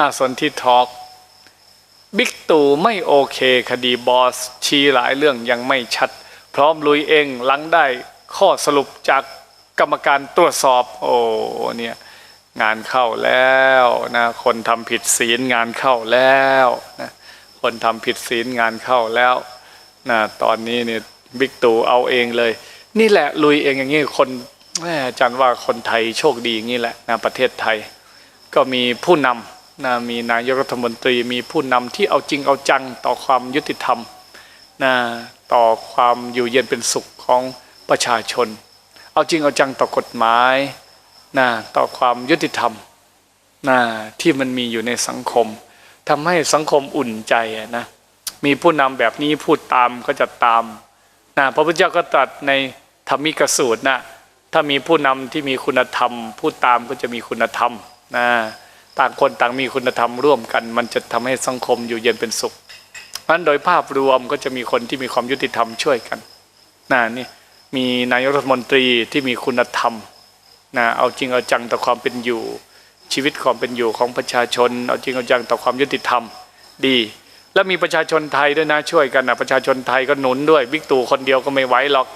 อาสนที่ทอล์กบิ๊กตู่ไม่โอเคคดีบอส ชี้หลายเรื่องยังไม่ชัด พร้อมลุยเองหลังได้ข้อสรุปจากกรรมการตรวจสอบ โอ้เนี่ยงานเข้าแล้วนะคนทำผิดศีลงานเข้าแล้วนะคนทำผิดศีลงานเข้าแล้วนะตอนนี้เนี่ยบิ๊กตู่เอาเองเลย นี่แหละลุยเองอย่างนี้คนอาจารย์ว่าคนไทยโชคดีอย่างนี้แหละนะประเทศไทย ก็มีผู้นำ นะมีนายกรัฐมนตรีมีผู้นำที่เอาจริงเอาจังต่อความยุติธรรมนะต่อความอยู่เย็นเป็นสุขของประชาชน เอาจริงเอาจังต่อกฎหมายนะต่อความยุติธรรมนะที่มันมีอยู่ในสังคมทำให้สังคมอุ่นใจนะมีผู้นำแบบนี้พูดตามก็จะตามนะพระพุทธเจ้าก็ตรัสในธรรมิกสูตรนะถ้ามีผู้นำที่มีคุณธรรมพูดตามก็จะมีคุณธรรมนะ ต่างคนต่างมีคุณธรรมร่วมกัน มันจะทำให้สังคมอยู่เย็นเป็นสุขนั้นโดยภาพรวมก็จะมีคนที่มีความยุติธรรมช่วยกันนะนี่มีนายกรัฐมนตรีที่มีคุณธรรมนะเอาจริงเอาจังต่อความเป็นอยู่ ชีวิตความเป็นอยู่ของประชาชน เอาจริงเอาจังต่อความยุติธรรมดี แล้วมีประชาชนไทยด้วยนะช่วยกันนะประชาชนไทยก็หนุนด้วยบิ๊กตู่คนเดียวก็ไม่ไหวหรอก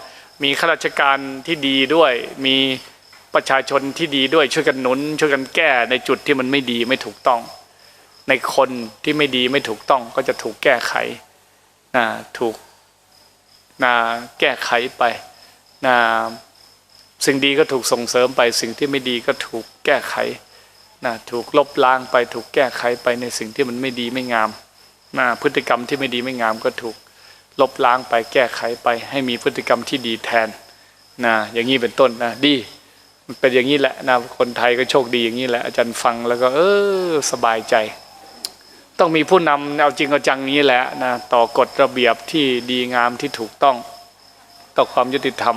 มีข้าราชการที่ดีด้วยมี ประชาชนที่ดีด้วยช่วยกันหนุน ช่วยกันแก้ในจุดที่มันไม่ดีไม่ถูกต้อง ในคนที่ไม่ดีไม่ถูกต้องก็จะถูกแก้ไขนะถูกนะแก้ไขไปนะสิ่งดีก็ถูกส่งเสริมไป สิ่งที่ไม่ดีก็ถูกแก้ไขนะถูกลบล้างไปถูกแก้ไขไปในสิ่งที่มันไม่ดีไม่งามนะพฤติกรรมที่ไม่ดีไม่งามก็ถูกลบล้างไปแก้ไขไป ให้มีพฤติกรรมที่ดีแทนนะอย่างนี้เป็นต้นนะดี มันเป็นอย่างนี้แหละนะคนไทยก็โชคดีอย่างนี้แหละอาจารย์ฟังแล้วก็ เออสบายใจ ต้องมีผู้นำเอาจริงเอาจังนี้แหละนะต่อกฎระเบียบที่ดีงามที่ถูกต้อง ต่อความยุติธรรม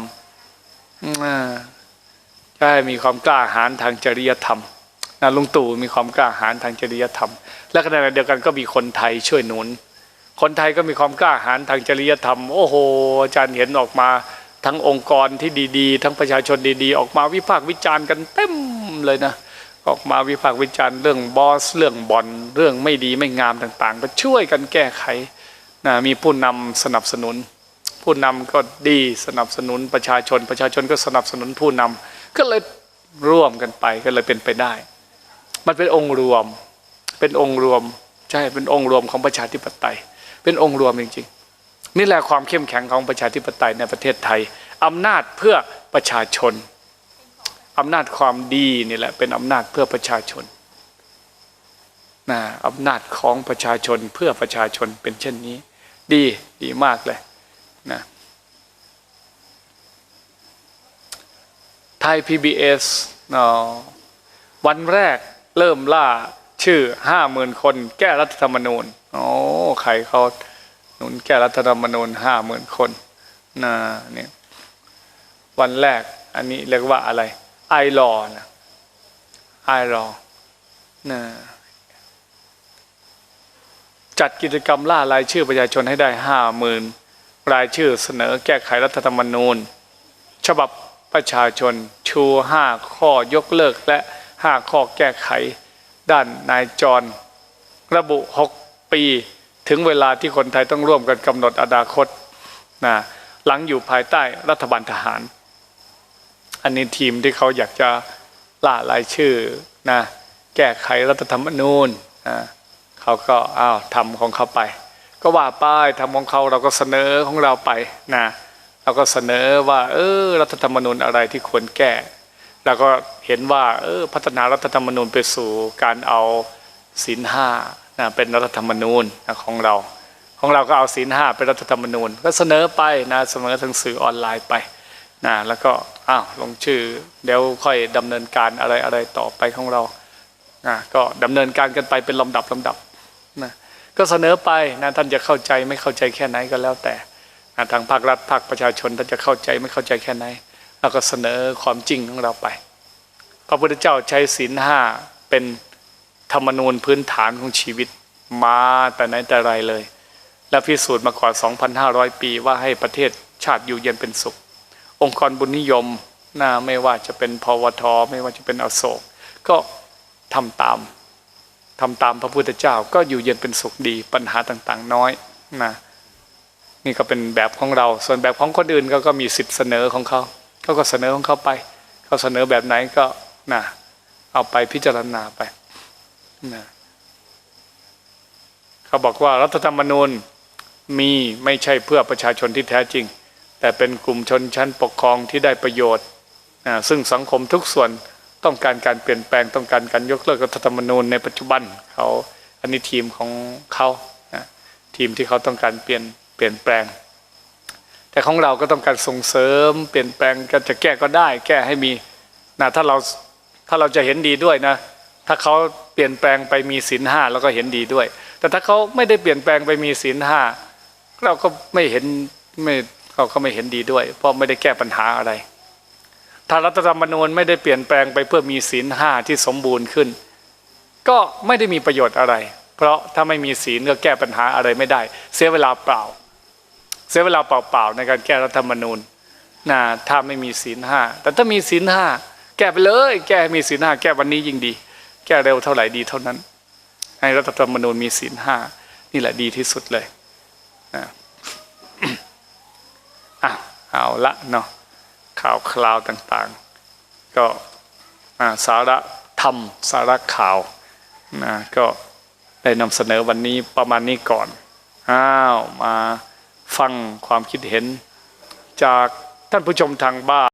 ใช่มีความกล้าหาญทางจริยธรรมนะลุงตู่มีความกล้าหาญทางจริยธรรม และขณะเดียวกันก็มีคนไทยช่วยหนุน คนไทยก็มีความกล้าหาญทางจริยธรรม โอ้โหอาจารย์เห็นออกมา ทั้งองค์กรที่ดีๆ ทั้งประชาชนดีๆ ออกมาวิพากษ์วิจารณ์กันเต็มเลยนะออกมาวิพากษ์วิจารณ์เรื่องบอสเรื่องบอลเรื่องไม่ดีไม่งามต่างๆ ก็ช่วยกันแก้ไขนะมีผู้นำสนับสนุน ผู้นำก็ดีสนับสนุนประชาชน ประชาชนก็สนับสนุนผู้นำก็เลยร่วมกันไปก็เลยเป็นไปได้ มันเป็นองค์รวม เป็นองค์รวมใช่เป็นองค์รวมของประชาธิปไตย เป็นองค์รวมจริงๆ นี่แหละความเข้มแข็งของประชาธิปไตยในประเทศไทยอำนาจเพื่อประชาชนอำนาจความดีนี่แหละเป็นอำนาจเพื่อประชาชนนะอำนาจของประชาชนเพื่อประชาชนเป็นเช่นนี้ ดีดีมากเลยนะไทย PBS เนาะวันแรกเริ่มล่าชื่อห้าหมื่นคนแก้รัฐธรรมนูญโอ้ใครเขา หนุนแก้รัฐธรรมนูญห้าหมื่นคนนะเนี่ยวันแรกอันนี้เรียกว่าอะไรไอรอนะไอรอนะจัดกิจกรรมล่ารายชื่อประชาชนให้ได้ห้าหมื่นรายชื่อเสนอแก้ไขรัฐธรรมนูญ ฉบับประชาชนชูห้าข้อยกเลิกและห้าข้อแก้ไข ด้านนายจร ระบุหกปี ถึงเวลาที่คนไทยต้องร่วมกันกำหนดอนาคตนะหลังอยู่ภายใต้รัฐบาลทหาร อันนี้ทีมที่เขาอยากจะล่ารายชื่อนะแก้ไขรัฐธรรมนูญนะเขาก็อ้าวทำของเขาไป ก็ว่าป้ายทำของเขาเราก็เสนอของเราไปนะเราก็เสนอว่า เออรัฐธรรมนูญอะไรที่ควรแก้ แล้วก็เห็นว่าเออพัฒนารัฐธรรมนูญไปสู่การเอาศีลห้า นะเป็นรัฐธรรมนูญนะของเรา ของเราก็เอาศีลห้าเป็นรัฐธรรมนูญ ก็เสนอไปนะเสนอทางสื่อออนไลน์ไปนะแล้วก็อ้าวลงชื่อ เดี๋ยวค่อยดำเนินการอะไรอะไรต่อไปของเรานะก็ดำเนินการกันไปเป็นลำดับลำดับนะก็เสนอไปนะท่านจะเข้าใจไม่เข้าใจแค่ไหนก็แล้วแต่นะทางภาครัฐภาคประชาชนท่านจะเข้าใจไม่เข้าใจแค่ไหนเราก็เสนอความจริงของเราไป พระพุทธเจ้าใช้ศีลห้าเป็น ธรรมนูญพื้นฐานของชีวิตมาแต่ไหนแต่ไรเลย และพิสูจน์มากว่า 2,500 ปีว่าให้ประเทศชาติอยู่เย็นเป็นสุข องค์กรบุญนิยมนะไม่ว่าจะเป็นพวท ไม่ว่าจะเป็นอโศก ก็ทำตามทำตามพระพุทธเจ้าก็อยู่เย็นเป็นสุขดีปัญหาต่างๆ น้อยนะนี่ก็เป็นแบบของเรา ส่วนแบบของคนอื่นเขาก็มีสิทธิ์เสนอของเขาเขาก็เสนอของเขาไปเขาเสนอแบบไหนก็นะเอาไปพิจารณาไป นะเขาบอกว่ารัฐธรรมนูญมีไม่ใช่เพื่อประชาชนที่แท้จริง แต่เป็นกลุ่มชนชั้นปกครองที่ได้ประโยชน์นะซึ่งสังคมทุกส่วนต้องการการเปลี่ยนแปลงต้องการการยกเลิกรัฐธรรมนูญในปัจจุบันเขาอันนี้ทีมของเขานะทีมที่เขาต้องการเปลี่ยนเปลี่ยนแปลง แต่ของเราก็ต้องการส่งเสริม เปลี่ยนแปลงก็จะแก้ก็ได้ แก้ให้มีนะถ้าเราถ้าเราจะเห็นดีด้วยนะ ถ้าเขา ปลี่ยนแปลงไปมีศีลห้าเราก็เห็นดีด้วย แต่ถ้าเขาไม่ได้เปลี่ยนแปลงไปมีศีลห้าเราก็ไม่เห็นไม่เขาก็ไม่เห็นดีด้วย เพราะไม่ได้แก้ปัญหาอะไร ถ้ารัฐธรรมนูญไม่ได้เปลี่ยนแปลงไปเพื่อมีศีลห้าที่สมบูรณ์ขึ้น ก็ไม่ได้มีประโยชน์อะไร เพราะถ้าไม่มีศีลก็แก้ปัญหาอะไรไม่ได้ เสียเวลาเปล่า เสียเวลาเปล่าๆในการแก้รัฐธรรมนูญนะถ้าไม่มีศีลห้าแต่ถ้ามีศีลห้าแก้ไปเลย แก้มีศีลห้าแก้วันนี้ยิ่งดี แก้เร็วเท่าไหร่ดีเท่านั้น ให้รัฐธรรมนูญมีศีลห้านี่แหละดีที่สุดเลยนะอะเอาละเนาะข่าวคราวต่างๆ ก็สาระธรรมสาระข่าวนะก็ได้นำเสนอวันนี้ประมาณนี้ก่อนอ้าวมาฟังความคิดเห็นจากท่านผู้ชมทางบ้าน